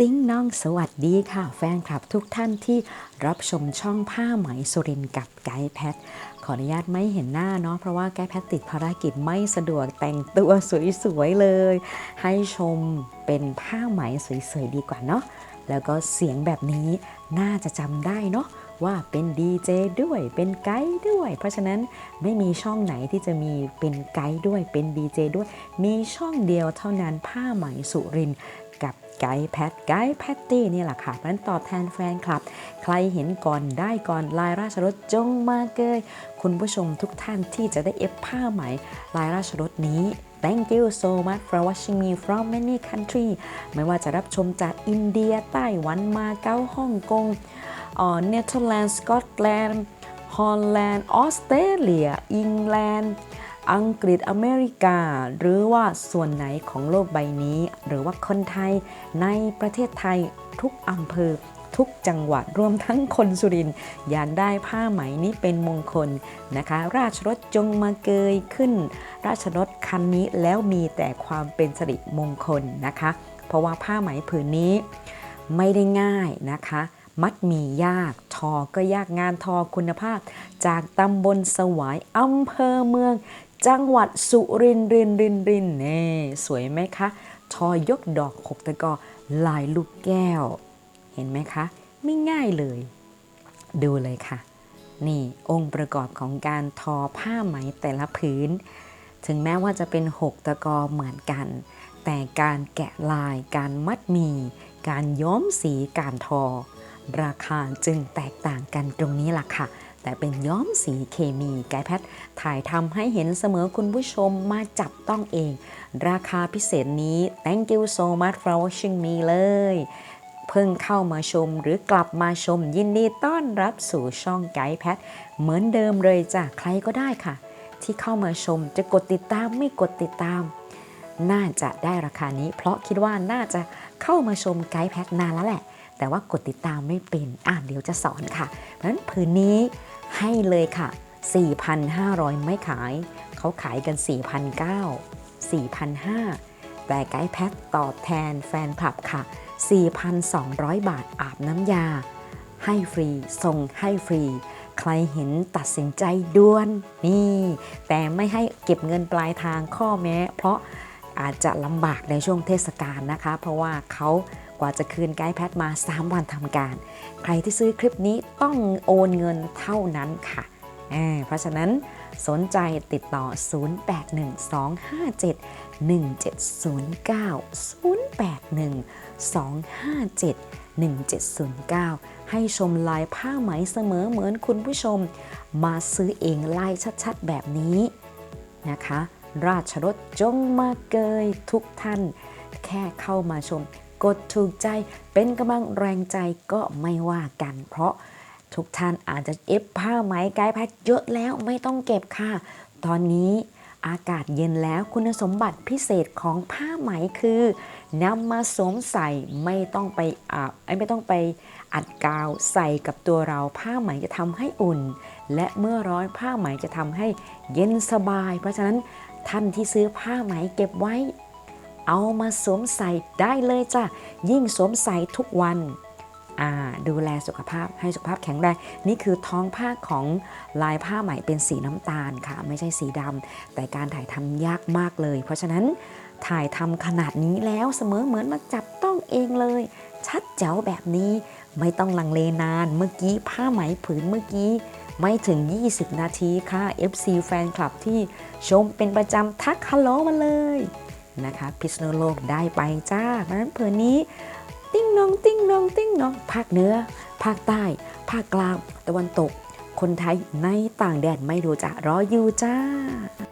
ติ้งน้องสวัสดีค่ะ แฟนคลับทุกท่านที่รับชมช่องผ้าไหมสุรินกับไกด์แพท ขออนุญาตไม่เห็นหน้าเนาะเพราะว่าไกด์แพทติดภารกิจไม่สะดวกแต่งตัวสวยๆเลย ให้ชมเป็นผ้าไหมสวยๆดีกว่าเนาะแล้วก็เสียงแบบนี้น่าจะจำได้เนาะว่าเป็นดีเจด้วยเป็นไกด์ด้วย เพราะฉะนั้นไม่มีช่องไหนที่จะมีเป็นไกด์ด้วยเป็นดีเจด้วย มีช่องเดียวเท่านั้นผ้าไหมสุริน กับไกด์แพทไกด์แพตตี้นี่แหละค่ะเพราะฉะนั้นตอบแทนแฟนคลับ ใครเห็นก่อนได้ก่อนลายราชรถจงมาเกยคุณผู้ชมทุกท่านที่จะได้เอฟผ้าไหมลายราชรถนี้ Thank you so much for watching me from many country ไม่ว่าจะรับชมจากอินเดียไต้หวันมาเก๊าฮ่องกงเนเธอร์แลนด์สกอตแลนด์ฮอลแลนด์ออสเตรเลียอังกฤษ อังกฤษอเมริกา หรือว่าส่วนไหนของโลกใบนี้ หรือว่าคนไทยในประเทศไทยทุกอำเภอทุกจังหวัดรวมทั้งคนสุรินอยากได้ผ้าไหมนี้เป็นมงคลนะคะ ราชรถจงมาเกยขึ้น ราชรถคันนี้แล้วมีแต่ความเป็นสิริมงคลนะคะ เพราะว่าผ้าไหมผืนนี้ไม่ได้ง่ายนะคะ มัดมียากทอก็ยากงานทอคุณภาพ จากตำบลสวายอำเภอเมือง จังหวัดสุรินทร์รินรินรินเน่สวยไหมคะ ทอยกดอกหกตะกอลายลูกแก้ว เห็นไหมคะ ไม่ง่ายเลย ดูเลยค่ะ นี่องค์ประกอบของการทอผ้าไหมแต่ละผืนถึงแม้ว่าจะเป็นหกตะกอเหมือนกัน แต่การแกะลาย การมัดมี การย้อมสีการทอ ราคาจึงแตกต่างกันตรงนี้ล่ะค่ะ แต่เป็นย้อมสีเคมีไกด์แพทถ่ายทำให้เห็นเสมอคุณผู้ชมมาจับต้องเอง ราคาพิเศษนี้ thank you so much for watching me เลย เพิ่งเข้ามาชมหรือกลับมาชมยินดีต้อนรับสู่ช่องไกด์แพทเหมือนเดิมเลยจ้ะใครก็ได้ค่ะ ที่เข้ามาชมจะกดติดตามไม่กดติดตาม น่าจะได้ราคานี้ เพราะคิดว่าน่าจะเข้ามาชมไกด์แพทนานแล้วแหละแต่ว่ากดติดตามไม่เป็น อ่านเดี๋ยวจะสอนค่ะ เพราะฉะนั้นผืนนี้ ให้เลยค่ะ 4,500 ไม่ขาย เขาขายกัน 4,900 4,500 แต่ไกด์แพทตอบแทนแฟนคลับค่ะ 4,200 บาทอาบน้ำยา ให้ฟรี ส่งให้ฟรี ใครเห็นตัดสินใจด่วน นี่ แต่ไม่ให้เก็บเงินปลายทางข้อแม้ เพราะอาจจะลำบากในช่วงเทศกาลนะคะ เพราะว่าเขา กว่าจะคืนไกด์แพทมา 3 วันทำการ ใครที่ซื้อคลิปนี้ต้องโอนเงินเท่านั้นค่ะ เพราะฉะนั้นสนใจติดต่อ0812571709 ให้ชมลายผ้าไหมเสมอเหมือนคุณผู้ชม มาซื้อเองลายชัดๆ แบบนี้นะคะ ราชรถจงมาเกยทุกท่าน แค่เข้ามาชม กดถูกใจ เป็นกำลังแรงใจก็ไม่ว่ากัน เพราะทุกท่านอาจจะเอฟผ้าไหมไกด์แพ็คเยอะแล้วไม่ต้องเก็บค่ะ ตอนนี้อากาศเย็นแล้วคุณสมบัติพิเศษของผ้าไหมคือนำมาสวมใส่ไม่ต้องไปอาบไม่ต้องไปอัดกาวใส่กับตัวเราผ้าไหมจะทำให้อุ่น และเมื่อร้อนผ้าไหมจะทำให้เย็นสบาย เพราะฉะนั้นท่านที่ซื้อผ้าไหมเก็บไว้ เอามาสวมใส่ได้เลยจ้ะ ยิ่งสวมใส่ทุกวันดูแลสุขภาพให้สุขภาพแข็งแรง นี่คือท้องผ้าของลายผ้าไหมเป็นสีน้ำตาลค่ะ ไม่ใช่สีดำแต่การถ่ายทำยากมากเลย เพราะฉะนั้นถ่ายทำขนาดนี้แล้วเสมอเหมือนมาจับต้องเองเลย ชัดเจ๋วแบบนี้ไม่ต้องลังเลนานเมื่อกี้ผ้าไหมผืนเมื่อกี้ ไม่ถึง 20 นาทีค่ะ FC แฟนคลับที่ชมเป็นประจำทักฮัลโหลมาเลย นะคะ พิษณุโลกได้ไปจ้าเพราะนั้นผืนนี้ ติ้งนอง ติ้งนอง ติ้งนอง ภาคเหนือ ภาคใต้ ภาคกลาง ตะวันตก คนไทยในต่างแดนไม่รู้จะรออยู่จ้า